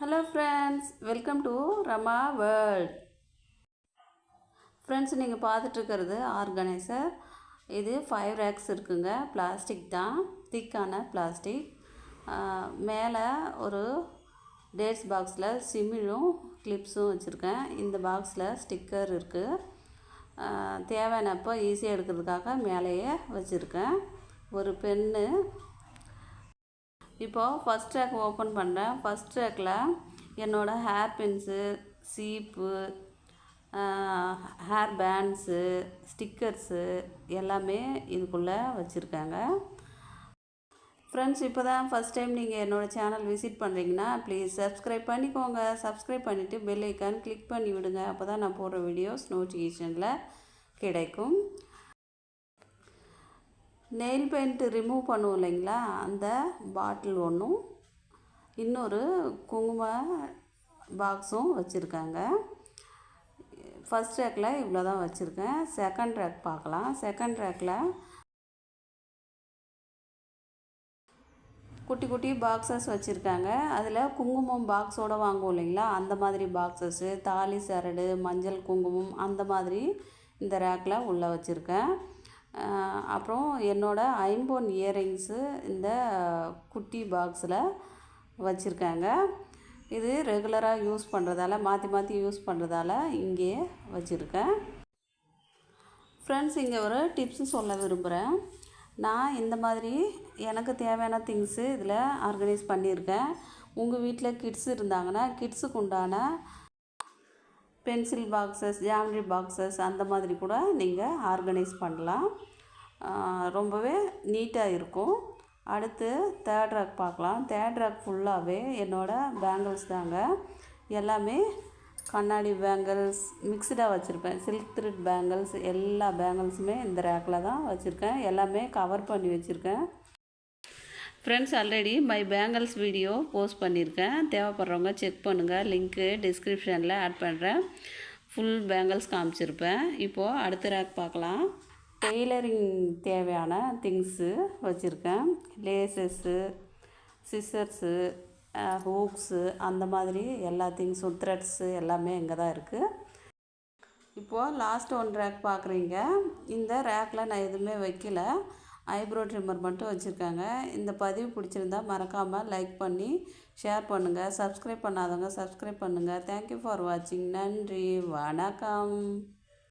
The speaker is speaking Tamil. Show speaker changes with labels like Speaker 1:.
Speaker 1: Hello friends welcome to Rama world friends நீங்கள் பார்த்துட்ருக்கிறது ஆர்கனைசர் இது ஃபைவ் ரேக்ஸ் இருக்குங்க. பிளாஸ்டிக் தான். திக்கான பிளாஸ்டிக் மேலே ஒரு டேட்ஸ் பாக்ஸில் சிமிழும் கிளிப்ஸும் வச்சுருக்கேன். இந்த பாக்ஸில் ஸ்டிக்கர் இருக்குது தேவையானப்போ ஈஸியாக எடுக்கிறதுக்காக மேலேயே வச்சுருக்கேன். ஒரு பென்னு இப்போது ஃபஸ்ட் ட்ராக் ஓப்பன் பண்ணுறேன் ஃபஸ்ட் ட்ராக்கில் என்னோடய ஹேர் பின்ஸு சீப்பு ஹேர் பேண்ட்ஸு ஸ்டிக்கர்ஸு எல்லாமே இதுக்குள்ளே வச்சுருக்காங்க. ஃப்ரெண்ட்ஸ் இப்போ தான் ஃபஸ்ட் டைம் நீங்கள் என்னோடய சேனல் விசிட் பண்ணுறீங்கன்னா ப்ளீஸ் சப்ஸ்கிரைப் பண்ணிக்கோங்க. சப்ஸ்கிரைப் பண்ணிவிட்டு பெல் ஐக்கான் கிளிக் பண்ணி விடுங்க அப்போ தான் நான் போடுற வீடியோஸ் நோட்டிஃபிகேஷனில் கிடைக்கும். நெயில் பெயிண்ட் ரிமூவ் பண்ணுவோம் இல்லைங்களா? அந்த பாட்டில் ஒன்றும் இன்னொரு குங்கும பாக்ஸும் வச்சுருக்காங்க. ஃபஸ்ட் ரேக்கில் இவ்வளோ தான் வச்சுருக்கேன். செகண்ட் ரேக் பார்க்கலாம். செகண்ட் ரேக்கில் குட்டி குட்டி பாக்ஸஸ் வச்சுருக்காங்க. அதில் குங்குமம் பாக்ஸோடு வாங்குவோம் இல்லைங்களா? அந்த மாதிரி பாக்ஸஸ்ஸு தாலி சரடு மஞ்சள் குங்குமம் அந்த மாதிரி இந்த ரேக்கில் உள்ளே வச்சுருக்கேன். அப்புறம் என்னோடய ஐம்போன் இயரிங்ஸு இந்த குட்டி பாக்ஸில் வச்சுருக்காங்க. இது ரெகுலராக யூஸ் பண்ணுறதால மாற்றி மாற்றி யூஸ் பண்ணுறதால இங்கே வச்சுருக்கேன். ஃப்ரெண்ட்ஸ் இங்கே ஒரு டிப்ஸு சொல்ல விரும்புகிறேன். நான் இந்த மாதிரி எனக்கு தேவையான திங்ஸு இதில் ஆர்கனைஸ் பண்ணியிருக்கேன். உங்கள் வீட்டில் கிட்ஸ் இருந்தாங்கன்னா கிட்ஸுக்கு உண்டான பென்சில் பாக்ஸஸ் ஜாமெட்ரி பாக்ஸஸ் அந்த மாதிரி கூட நீங்கள் ஆர்கனைஸ் பண்ணலாம். ரொம்பவே நீட்டாக இருக்கும். அடுத்து தேர்ட் ரேக் பார்க்கலாம். தேர்ட் ரேக் ஃபுல்லாகவே என்னோடய பேங்கிள்ஸ் தாங்க. எல்லாமே கண்ணாடி பேங்கிள்ஸ் மிக்சடாக வச்சுருப்பேன். சில்க் த்ரெட் பேங்கிள்ஸ் எல்லா பேங்கிள்ஸுமே இந்த ரேக்கில் தான் வச்சுருக்கேன். எல்லாமே கவர் பண்ணி வச்சுருக்கேன். Friends already my bangles video post பண்ணியிருக்கேன் தேவைப்படுறவங்க செக் பண்ணுங்கள் லிங்க்கு டிஸ்கிரிப்ஷனில் ஆட் பண்ணுறேன் ஃபுல் பேங்கிள்ஸ் காமிச்சிருப்பேன். இப்போது அடுத்த ரேக் பார்க்கலாம். டெய்லரிங் தேவையான திங்ஸு வச்சுருக்கேன். லேசஸ்ஸு சிசர்ஸு ஹூக்ஸு அந்த மாதிரி எல்லா திங்ஸும் த்ரெட்ஸு எல்லாமே இங்கே தான் இருக்குது இப்போது லாஸ்ட் ஒன் ரேக் பார்க்குறீங்க. இந்த ரேக்கில் நான் எதுவுமே வைக்கல. ஐப்ரோ ட்ரிம்மர் மட்டும் வச்சுருக்காங்க. இந்த பதிவு பிடிச்சிருந்தா மறக்காமல் லைக் பண்ணி ஷேர் பண்ணுங்கள் சப்ஸ்கிரைப் பண்ணாதவங்க சப்ஸ்கிரைப் பண்ணுங்கள் தேங்க்யூ ஃபார் வாட்சிங் நன்றி. வணக்கம்.